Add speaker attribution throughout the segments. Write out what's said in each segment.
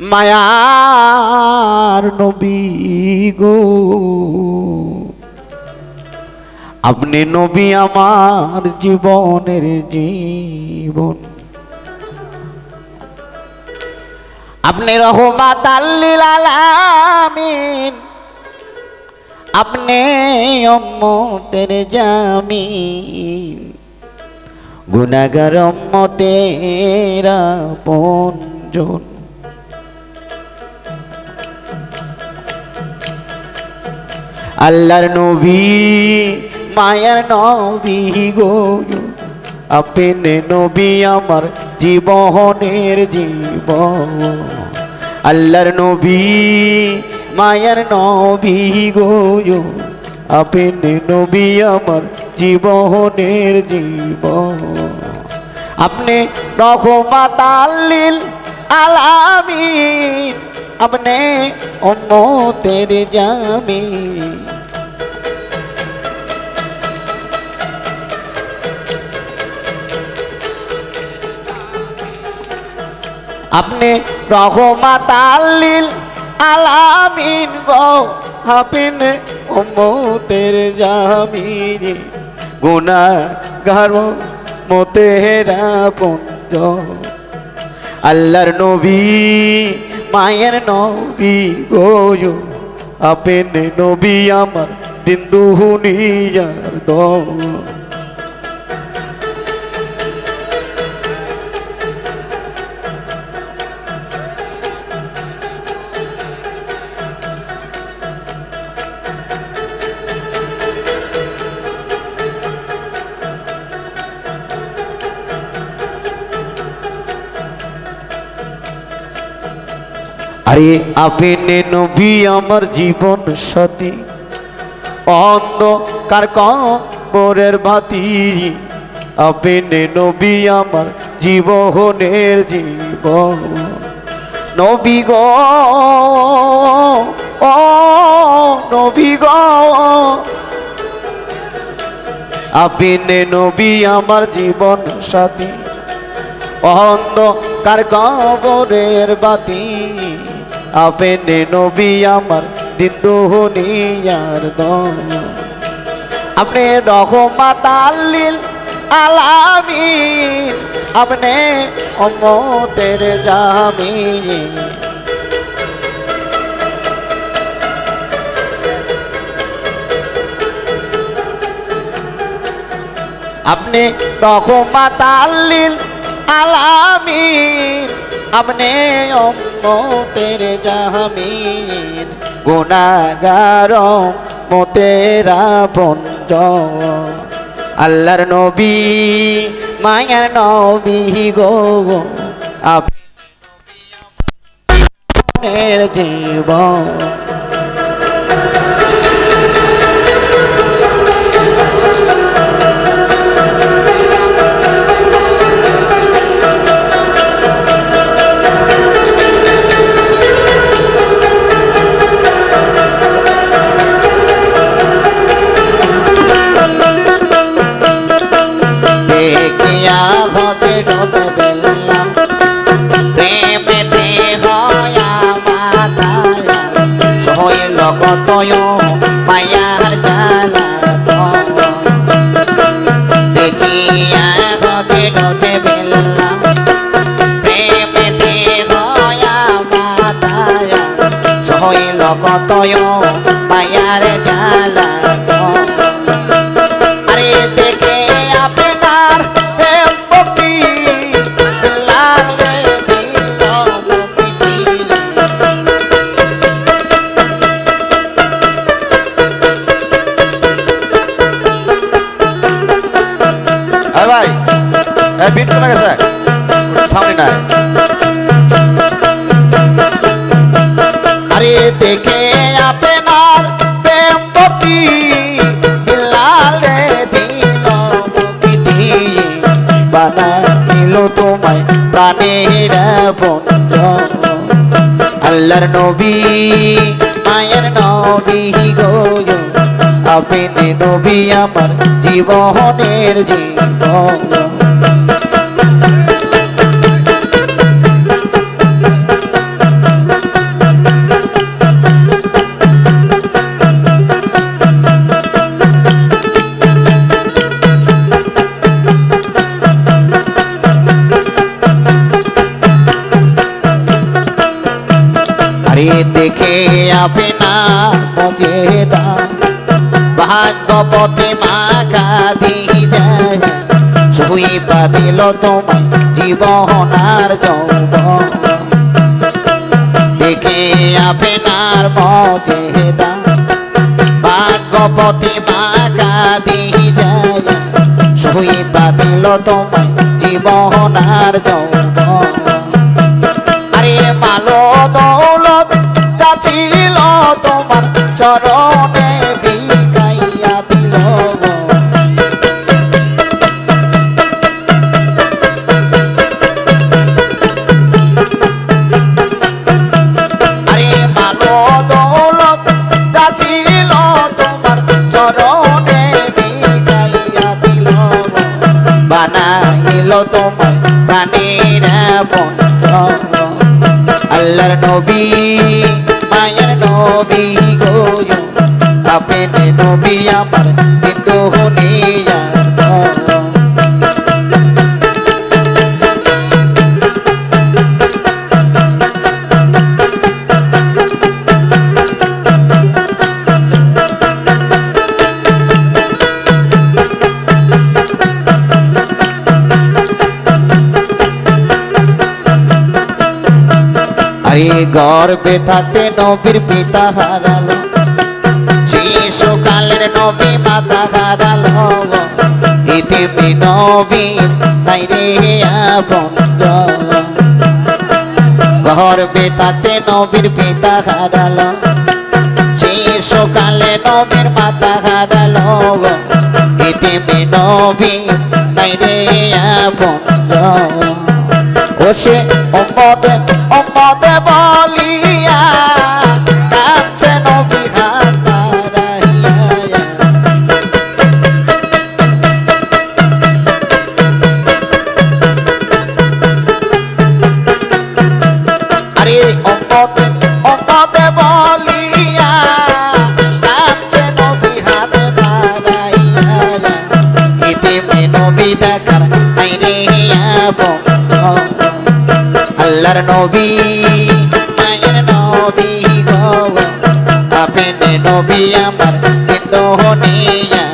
Speaker 1: মায়ার নবী গো। আপনি নবী আমার জীবনের জীবন। আপনি রহমাত আলামিন। আপনি অম্মতের জামিন। অম্মতের পঞ্জন আল্লাহর নবী, মায়ার নবী গো। আপনি নবী আমার জীবনের জীবন। আল্লাহর নবী, মায়ার নবী গো। আপনি নবী আমার জীবনের জীবন। আপনি রহমাত আল্লিল আলামিন, আপনি উম্মতের জামিন। আপনি রহমাত আল্লিল আলামিন গো হাপিন উম্মতের জামিন। গুনাহগার মতেরা পুঞ্জ আল্লাহর নবী মায়ের নবী গো আপেন নবী আমার দিন দুহুনিয়ার দম আরে আপনি নবী, আমার জীবন সাথী অন্ধকার কবরের বাতি। আপনি নবী, আমার জীবনের জীবন। নবী গ, ও নবী গ। আপনি নবী, আমার জীবন সাথী অন্ধকার কবরের বাতি। আপনি নবী আমার দিন দুনিয়ার দম আপনি রহমাত আল্লিল আলামিন, আপনি অমতের জামিন। আপনি রহমাত আল্লিল আলামিন, আপনি অম্মতের জাহামিন গুণাগার মতেরা বন্ধ আল্লাহর নবী মায়ার নবী গো। আপনার জীবন কতয় মায়ার জালা আরে দেখে আপনার ভক্তি লাল
Speaker 2: ভাই বিট শোনা গেছে? সামনে নাই।
Speaker 1: বানা দিল তোমায় প্রাণের বন্ধ আল্লাহর নবী, মায়ের নবী গো, আপনি নবী আমার জীবনের জীবন। দেখে আপনা মজেদা। ভাগ্যপতি মা কাদি যায়। শুই পাতিল তোমায় জীবনার যৌবন। দেখে আপনার মজেদা। ভাগ্যপতি মা কাদি যায়। শুই পাতিল তোমায় জীবনার যৌবন। চরণে বিকাইয়া দিল। আরে মালো দৌলত চাচিল তোমার চরণে বিকাইয়া দিল। বানাইল তোমার প্রাণীর বন্ধ আল্লাহর নবী মায়ের নবী গো আপনি নবী আমার কিন্তু হনিয়া গর্বে থাকতে নবীর পিতা হারালো। শিশুকালের নবী মাতা হারালো। ইতিমি নবী নাই রে আপন গর্বে থাকতে নবীর পিতা হারালো। শিশুকালে নবীর মাতা হারালো। ইতিমি নবী নাই রে আপন ও সে অম্মদে অম্মদে বলিয়া কাছে নবী আরে আল্লাহর নবী মায়ের নবী গো আপনি নবী আমার কিন্তু হনিয়ার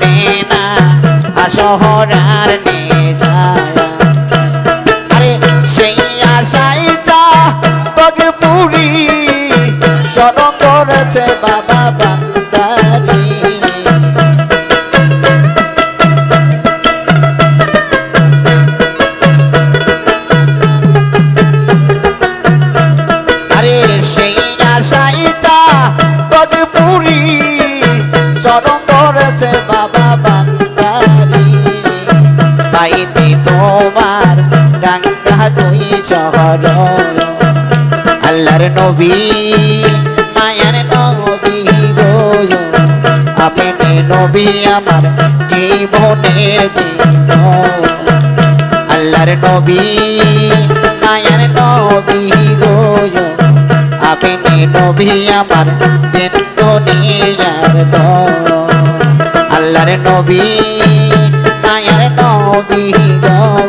Speaker 1: করে না আসরার নেতারা আরে সেই আশাই যা তোকে পুরি চরণ করেছে বাবা আল্লাহর নবী, মায়ার নবী গো। আপনি নবী আমার জীবনের জীবন। আল্লাহর নবী, মায়ার নবী গো। আপনি নবী আমার দিন দুনিয়ার আল্লাহর নবী, মায়ার নবী গো।